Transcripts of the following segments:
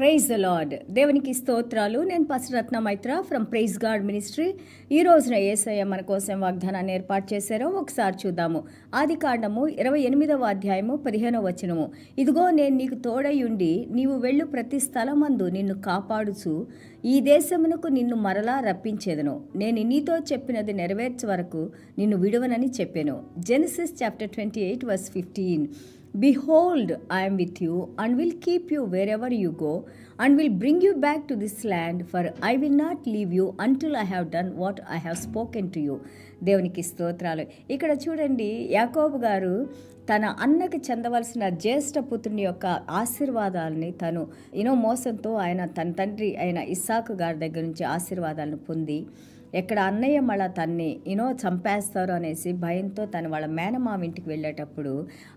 Praise the lord దేవునికి స్తోత్రాలు. నేను Pasaratna Maitra from praise God ministry ఈ రోజున ఏసయ్య మన కోసం వాగ్దానాన్ని ఏర్పాటు చేశారో ఒకసారి చూద్దాము. ఆది కాండము ఇరవై ఎనిమిదవ అధ్యాయము పదిహేనవ వచనము. ఇదిగో నేను నీకు తోడయుండి నీవు వెళ్ళు ప్రతి స్థలమందు నిన్ను కాపాడుచు. ఈ దేశమునకు నిన్ను మరలా రప్పించేదను. నేను నీతో చెప్పినది నెరవేర్చే వరకు నిన్ను విడువనని చెప్పాను. Genesis chapter twenty eight verse fifteen behold I'm with you and will keep you wherever you go and will bring you back to this land for I will not leave you until I have done what I have spoken to you దేవునికి స్తోత్రాలు. ఇక్కడ చూడండి యాకోబు గారు తన అన్నకి చెందవలసిన జ్యేష్ఠ పుత్రుని యొక్క ఆశీర్వాదాలని తను ఎన్నో మోసంతో ఆయన తన తండ్రి అయిన ఇస్సాకు గారి దగ్గర నుంచి ఆశీర్వాదాలను పొంది ఎక్కడ అన్నయ్య మళ్ళా తన్ని యూనో చంపేస్తారు అనేసి భయంతో తను వాళ్ళ మేనమావ ఇంటికి వెళ్ళేటప్పుడు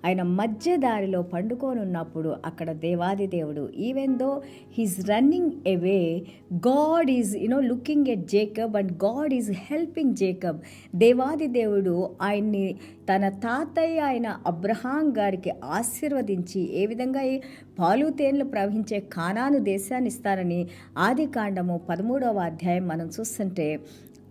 ఆయన మధ్య దారిలో పండుకోనున్నప్పుడు అక్కడ దేవాది దేవుడు even though he's running away God is you know looking at Jacob and God is helping Jacob దేవాది దేవుడు ఆయన్ని తన తాతయ్య ఆయన అబ్ అబ్రహాం గారికి ఆశీర్వదించి ఏ విధంగా ఈ పాలు తేనెలు ప్రవహించే కానాను దేశాన్ని ఇస్తారని ఆది కాండము పదమూడవ అధ్యాయం మనం చూస్తుంటే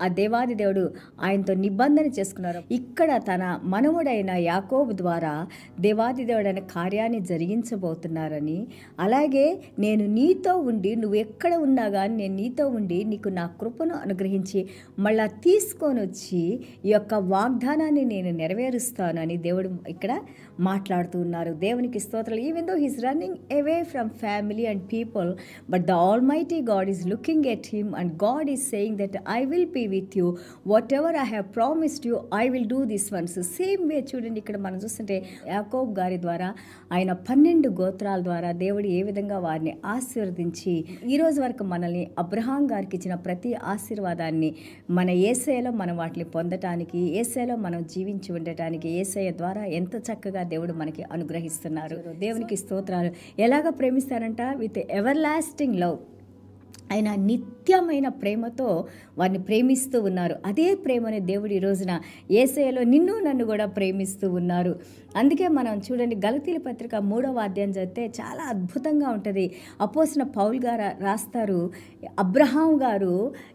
ఆ దేవాది దేవుడు ఆయనతో నిబంధన చేసుకున్నారు. ఇక్కడ తన మనవుడైన యాకోబు ద్వారా దేవాది దేవుడైన కార్యాన్ని జరిగించబోతున్నారని అలాగే నేను నీతో ఉండి నువ్వు ఎక్కడ ఉన్నా కానీ నేను నీతో ఉండి నీకు నా కృపను అనుగ్రహించి మళ్ళా తీసుకొని వచ్చి ఈ యొక్క వాగ్దానాన్ని నేను నెరవేరుస్తానని దేవుడు ఇక్కడ మాట్లాడుతూ ఉన్నారు. దేవునికి స్తోత్రాలు. Even though he's running away from family and people but the almighty God is looking at him and God is saying that I will be with you whatever I have promised you I will do this once same way చూడండి ఇక్కడ మనం చూస్తుంటే యాకోబ్ గారి ద్వారా ఆయన పన్నెండు గోత్రాల ద్వారా దేవుడు ఏ విధంగా వారిని ఆశీర్వదించి ఈరోజు వరకు మనల్ని అబ్రహాం గారికి ఇచ్చిన ప్రతి ఆశీర్వాదాన్ని మన ఏసైలో మనం వాటిని పొందటానికి ఏసైలో మనం జీవించి ఉండటానికి ఏసఐ ద్వారా ఎంత చక్కగా దేవుడు మనకి అనుగ్రహిస్తున్నారు. దేవునికి స్తోత్రాలు. ఎలాగ ప్రేమిస్తారంట? విత్ ఎవర్ లాస్టింగ్ లవ్ ఆయన నిత్యమైన ప్రేమతో వారిని ప్రేమిస్తూ ఉన్నారు. అదే ప్రేమని దేవుడు ఈ రోజున ఏసయలో నిన్ను నన్ను కూడా ప్రేమిస్తూ ఉన్నారు. అందుకే మనం చూడండి గలతీల పత్రిక మూడవ అధ్యాయం చదివితే చాలా అద్భుతంగా ఉంటుంది. అపోసిన పౌల్ గారు రాస్తారు అబ్రహాం గారు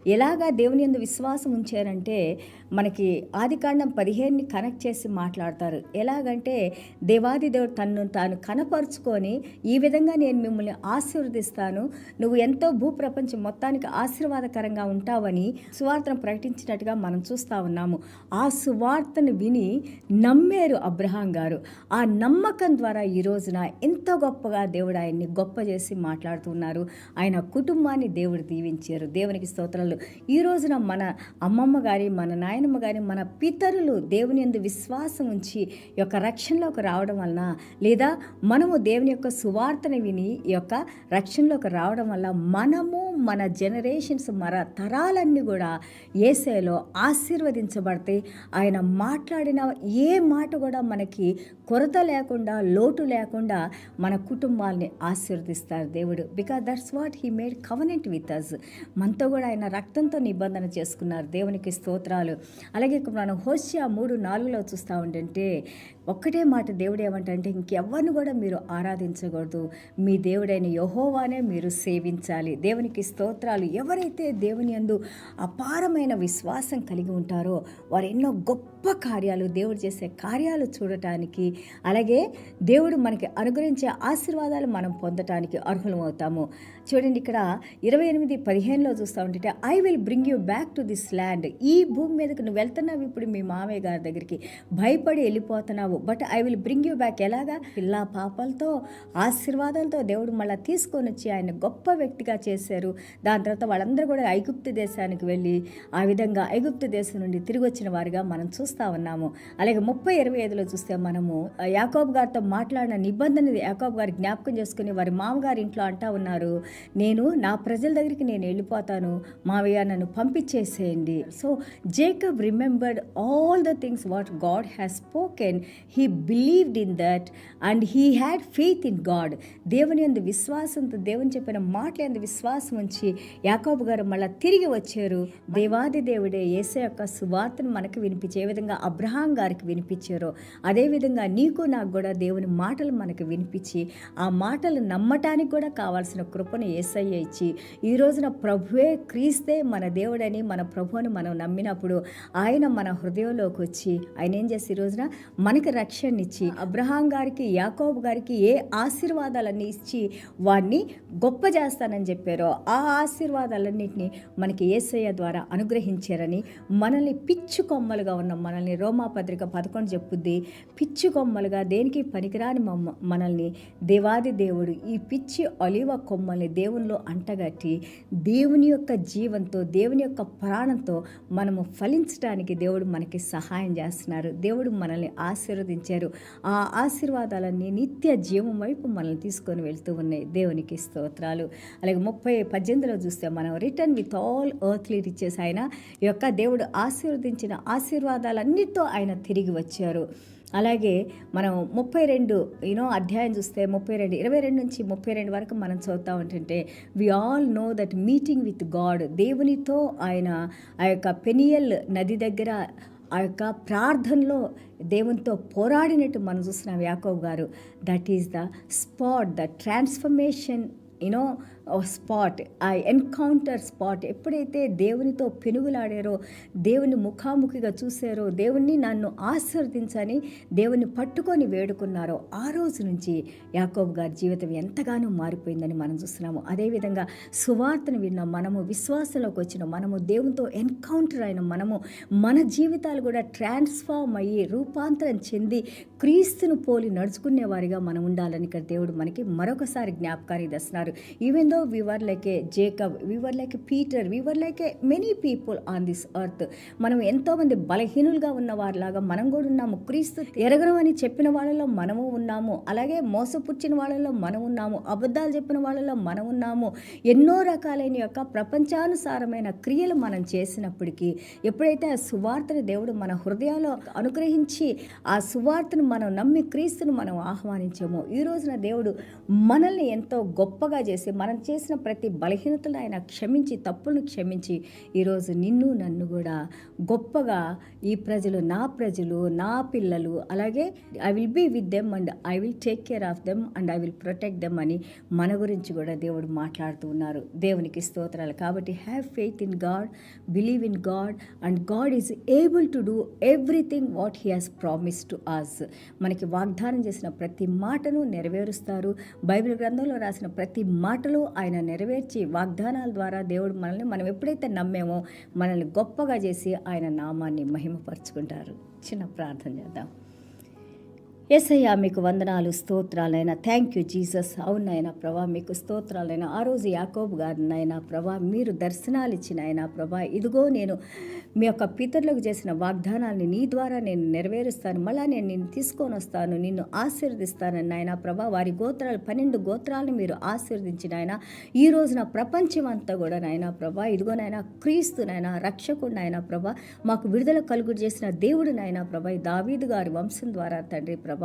ఎలాగా దేవుని ఎందు విశ్వాసం ఉంచారంటే మనకి ఆదికాండం పదిహేనుని కనెక్ట్ చేసి మాట్లాడతారు. ఎలాగంటే దేవాది దేవుడు తన్ను తాను కనపరుచుకొని ఈ విధంగా నేను మిమ్మల్ని ఆశీర్వదిస్తాను. నువ్వు ఎంతో భూప్రపంచం మొత్తానికి ఆశీర్వాదకరంగా ఉంటావని సువార్తను ప్రకటించినట్టుగా మనం చూస్తూ ఉన్నాము. ఆ సువార్తను విని నమ్మారు అబ్రహాం గారు. ఆ నమ్మకం ద్వారా ఈ రోజున ఎంత గొప్పగా దేవుడు ఆయన్ని గొప్ప చేసి మాట్లాడుతున్నారు ఆయన కుటుంబాన్ని దేవుడు దీవించారు. దేవునికి స్తోత్రాలు. ఈ రోజున మన అమ్మమ్మ గారి మన నాయనమ్మ గారి మన పితరులు దేవుని ఎందు విశ్వాసం ఉంచి ఈ యొక్క రక్షణలోకి రావడం వలన లేదా మనము దేవుని యొక్క సువార్తను విని ఈ యొక్క రక్షణలోకి రావడం వల్ల మనము మన జనరేషన్స్ మర తరాలన్నీ కూడా ఏసేలో ఆశీర్వదించబడతాయి ఆయన మాట్లాడిన ఏ మాట కూడా మనకి కొరత లేకుండా లోటు లేకుండా మన కుటుంబాల్ని ఆశీర్వదిస్తారు దేవుడు. Because that's what he made covenant with us మనతో కూడా ఆయన రక్తంతో నిబంధన చేసుకున్నారు. దేవునికి స్తోత్రాలు. అలాగే మనం హోషియా మూడు నాలుగులో చూస్తూ ఉంటే ఒక్కటే మాట దేవుడు ఏమంటే ఇంకెవ్వరిని కూడా మీరు ఆరాధించకూడదు. మీ దేవుడైన యహోవానే మీరు సేవించాలి. దేవునికి స్తోత్రాలు. ఎవరైతే దేవుని యందు అపారమైన విశ్వాసం కలిగి ఉంటారో వారు ఎన్నో గొప్ప కార్యాలు దేవుడు చేసే కార్యాలు చూడటానికి అలాగే దేవుడు మనకి అనుగ్రహించే ఆశీర్వాదాలు మనం పొందటానికి అర్హులం అవుతాము. చూడండి ఇక్కడ ఇరవై ఎనిమిది పదిహేనులో చూస్తూ ఉంటే I will bring you back to this land ఈ భూమి మీదకి నువ్వు వెళ్తున్నావు ఇప్పుడు మీ మామయ్య గారి దగ్గరికి భయపడి వెళ్ళిపోతున్నావు. But I will bring you back ఎలాగా? పిల్లా పాపలతో ఆశీర్వాదాలతో దేవుడు మళ్ళీ తీసుకొని వచ్చి ఆయన గొప్ప వ్యక్తిగా చేశారు. దాని తర్వాత వాళ్ళందరూ కూడా ఐగుప్తు దేశానికి వెళ్ళి ఆ విధంగా ఐగుప్తు దేశం నుండి తిరిగి వచ్చిన వారిగా మనం చూస్తూ ఉన్నాము. అలాగే ముప్పై ఇరవై ఐదులో చూస్తే మనము యాకోబ్ గారితో మాట్లాడిన నిబంధన యాకోబ్ గారి జ్ఞాపకం చేసుకుని వారి మామగారి ఇంట్లో అంటా ఉన్నారు నేను నా ప్రజల దగ్గరికి నేను వెళ్ళిపోతాను మావయ్య నన్ను పంపించేసేయండి. So Jacob remembered all the things what God has spoken he believed in that and he had faith in God దేవుని అందు విశ్వాసంతో దేవుని చెప్పిన మాటల అందు విశ్వాసం ఉంచి యాకోబు గారు మళ్ళీ తిరిగి వచ్చారు. దేవాది దేవుడే ఏసే యొక్క సువార్తను మనకు వినిపించే ఏ విధంగా అబ్రహాం గారికి వినిపించారో. అదేవిధంగా నీకు నాకు కూడా దేవుని మాటలు మనకు వినిపించి ఆ మాటలు నమ్మటానికి కూడా కావాల్సిన కృపను ఏసయ్య ఇచ్చి ఈ రోజున ప్రభువే క్రీస్తే మన దేవుడని మన ప్రభువుని మనం నమ్మినప్పుడు ఆయన మన హృదయంలోకి వచ్చి ఆయన ఏం చేసి ఈ రోజున మనకి రక్షణ ఇచ్చి అబ్రహాం గారికి యాకోబు గారికి ఏ ఆశీర్వాదాలన్నీ ఇచ్చి వాడిని గొప్ప చేస్తానని చెప్పారో ఆ ఆశీర్వాదాలన్నింటినీ మనకి ఏసయ్య ద్వారా అనుగ్రహించారని మనల్ని పిచ్చు కొమ్మలుగా ఉన్న మనల్ని రోమాపత్రిక పదకొండు చెప్పుద్ది. పిచ్చు కొమ్మలుగా దేనికి పనికిరాని మమ్మ మనల్ని దేవాది దేవుడు ఈ పిచ్చి ఒలివ కొమ్మల్ని దేవునిలో అంటగట్టి దేవుని యొక్క జీవంతో దేవుని యొక్క ప్రాణంతో మనము ఫలించడానికి దేవుడు మనకి సహాయం చేస్తున్నారు. దేవుడు మనల్ని ఆశీర్వదించారు. ఆ ఆశీర్వాదాలన్నీ నిత్య జీవం వైపు మనల్ని తీసుకొని వెళ్తూ ఉన్నాయి. దేవునికి స్తోత్రాలు. అలాగే ముప్పై పద్దెనిమిదిలో చూస్తే మనం return with all earthly riches ఆయన ఈ యొక్క దేవుడు ఆశీర్వదించిన ఆశీర్వాదాలన్నిటితో ఆయన తిరిగి వచ్చారు. అలాగే మనం ముప్పై రెండు యూనో అధ్యాయం చూస్తే ముప్పై రెండు ఇరవై రెండు నుంచి ముప్పై రెండు వరకు మనం చదువుతా ఉంటుంటే we all know that meeting with God దేవునితో ఆయన ఆ యొక్క పెనియల్ నది దగ్గర ఆ యొక్క ప్రార్థనలో దేవునితో పోరాడినట్టు మనం చూస్తున్నాం యాకోబ్ గారు. That is the spot the transformation you know spot ఆ ఎన్కౌంటర్ స్పాట్ ఎప్పుడైతే దేవునితో పెనుగులాడారో దేవుని ముఖాముఖిగా చూసారో దేవుణ్ణి నన్ను ఆశీర్వదించని దేవుని పట్టుకొని వేడుకున్నారో ఆ రోజు నుంచి యాకోబ్ గారి జీవితం ఎంతగానో మారిపోయిందని మనం చూస్తున్నాము. అదేవిధంగా సువార్తను విన్న మనము విశ్వాసంలోకి వచ్చిన మనము దేవునితో ఎన్కౌంటర్ అయిన మనము మన జీవితాలు కూడా ట్రాన్స్ఫార్మ్ అయ్యి రూపాంతరం చెంది క్రీస్తును పోలి నడుచుకునే వారిగా మనం ఉండాలని ఇక్కడ దేవుడు మనకి మరొకసారి జ్ఞాపకాన్ని తెస్తున్నారు. Even though we were like a Jacob, we were like a Peter, we were like a many people on this earth. మనం ఎంతోమంది బలహీనులుగా ఉన్న వారిలాగా మనం కూడా ఉన్నాము. క్రీస్తు ఎరగను అని చెప్పిన వాళ్ళలో మనము ఉన్నాము. అలాగే మోసపుచ్చిన వాళ్ళలో మనం ఉన్నాము. అబద్ధాలు చెప్పిన వాళ్ళలో మనం ఉన్నాము. ఎన్నో రకాలైన యొక్క ప్రపంచానుసారమైన క్రియలు మనం చేసినప్పటికీ ఎప్పుడైతే ఆ సువార్తను దేవుడు మన హృదయాల్లో అనుగ్రహించి ఆ సువార్తను మనం నమ్మి క్రీస్తును మనం ఆహ్వానించామో ఈ రోజున దేవుడు మనల్ని ఎంతో గొప్పగా చేసి మనం చేసిన ప్రతి బలహీనతలు ఆయన క్షమించి తప్పులను క్షమించి ఈరోజు నిన్ను నన్ను కూడా గొప్పగా ఈ ప్రజలు నా ప్రజలు నా పిల్లలు అలాగే I will be with them and I will take care of them and I will protect them అని మన గురించి కూడా దేవుడు మాట్లాడుతూ ఉన్నారు. దేవునికి స్తోత్రాలు. కాబట్టి have faith in God believe in God and God is able to do everything what he has promise to us మనకి వాగ్దానం చేసిన ప్రతి మాటను నెరవేరుస్తారు. బైబిల్ గ్రంథంలో రాసిన ప్రతి మాటలు ఆయన నెరవేర్చి వాగ్దానాల ద్వారా దేవుడు మనల్ని మనం ఎప్పుడైతే నమ్మేమో మనల్ని గొప్పగా చేసి ఆయన నామాన్ని మహిమపరుచుకుంటారు. చిన్న ప్రార్థన చేద్దాం. ఎస్ఐయా మీకు వందనాలు స్తోత్రాలైనా. థ్యాంక్ యూ జీసస్ అవునైనా ప్రభా మీకు స్తోత్రాలైనా. ఆ రోజు యాకోబు గారినైనా ప్రభా మీరు దర్శనాలు ఇచ్చిన ఆయన ప్రభా ఇదిగో నేను మీ యొక్క పితరులకు చేసిన వాగ్దానాన్ని నీ ద్వారా నేను నెరవేరుస్తాను. మళ్ళా నేను నిన్ను తీసుకొని వస్తాను నిన్ను ఆశీర్వదిస్తానని ఆయన ప్రభా వారి గోత్రాలు పన్నెండు గోత్రాలను మీరు ఆశీర్వదించిన ఆయన ఈ రోజున ప్రపంచం అంతా కూడా నాయన ప్రభా ఇదిగో క్రీస్తునైనా రక్షకుడినైనా రక్షకుడు ప్రభా మాకు విడుదల కలుగుడు చేసిన దేవుడినైనా ప్రభా ఈ దావీదు గారి వంశం ద్వారా తండ్రి ప్రభా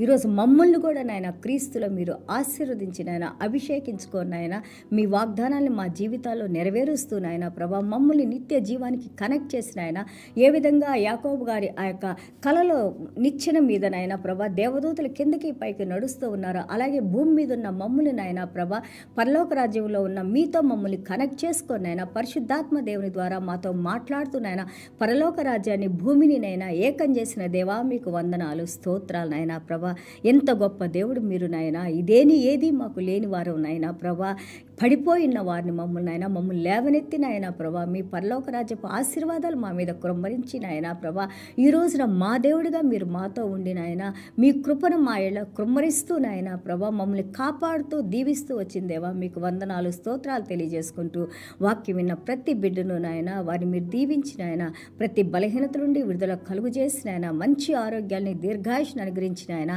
ఈరోజు మమ్మల్ని కూడా నాయన క్రీస్తులో మీరు ఆశీర్వదించిన నాయన అభిషేకించుకోని నాయన. మీ వాగ్దానాన్ని మా జీవితాల్లో నెరవేరుస్తూ నాయన ప్రభా. మమ్మల్ని నిత్య జీవానికి కనెక్ట్ చేసిన ఆయన ఏ విధంగా యాకోబు గారి ఆ యొక్క కళలో నిచ్చెన మీద నాయన ప్రభా దేవదూతలు కిందకి పైకి నడుస్తూ ఉన్నారు అలాగే భూమి మీద ఉన్న మమ్మల్ని నాయన ప్రభా పరలోక రాజ్యంలో ఉన్న మీతో మమ్మల్ని కనెక్ట్ చేసుకొని నాయన. పరిశుద్ధాత్మ దేవుని ద్వారా మాతో మాట్లాడుతున్నాయన పరలోక రాజ్యాన్ని భూమిని నైనా ఏకం చేసిన దేవా మీకు వందనాలు స్తోత్రాలు నాయన ప్రభా. ఎంత గొప్ప దేవుడు మీరు నాయన. ఇదేని ఏది మాకు లేని వారు నాయన ప్రభా. పడిపోయిన వారిని మమ్మల్ని నాయన మమ్మల్ని లేవనెత్తిన ఆయన ప్రభా మీ పరలోక రాజ్యపు ఆశీర్వాదాలు మా మీద కృమ్మరించిన ఆయన ప్రభా ఈ రోజున మా దేవుడిగా మీరు మాతో ఉండి నాయన మీ కృపను మా ఇళ్ళ కృమ్మరిస్తూ నాయన ప్రభా మమ్మల్ని కాపాడుతూ దీవిస్తూ వచ్చిందేవా మీకు వందనాలు స్తోత్రాలు తెలియజేసుకుంటూ వాక్యం విన్న ప్రతి బిడ్డను నాయన వారిని మీరు దీవించిన ఆయన ప్రతి బలహీనత నుండి విడుదల కలుగు చేసిన ఆయన మంచి ఆరోగ్యాన్ని దీర్ఘాయుషను అనుగ్రహించిన ఆయన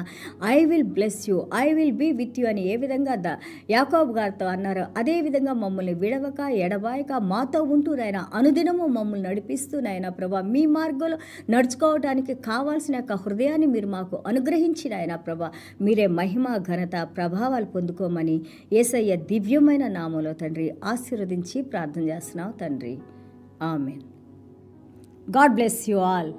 I will bless you I will be with you అని ఏ విధంగా ద యాకోబ్ గారితో అన్నారు అదేవిధంగా మమ్మల్ని విడవక ఎడబాయక మాతో ఉంటూ నాయన అనుదినము మమ్మల్ని నడిపిస్తూ నాయన ప్రభా మీ మార్గంలో నడుచుకోవడానికి కావాల్సిన యొక్క హృదయాన్ని మీరు మాకు అనుగ్రహించిన ఆయన ప్రభా మీరే మహిమ ఘనత ప్రభావాలు పొందుకోమని ఏసయ్య దివ్యమైన నామంలో తండ్రి ఆశీర్వదించి ప్రార్థన చేస్తున్నావు తండ్రి. Amen. God bless you all.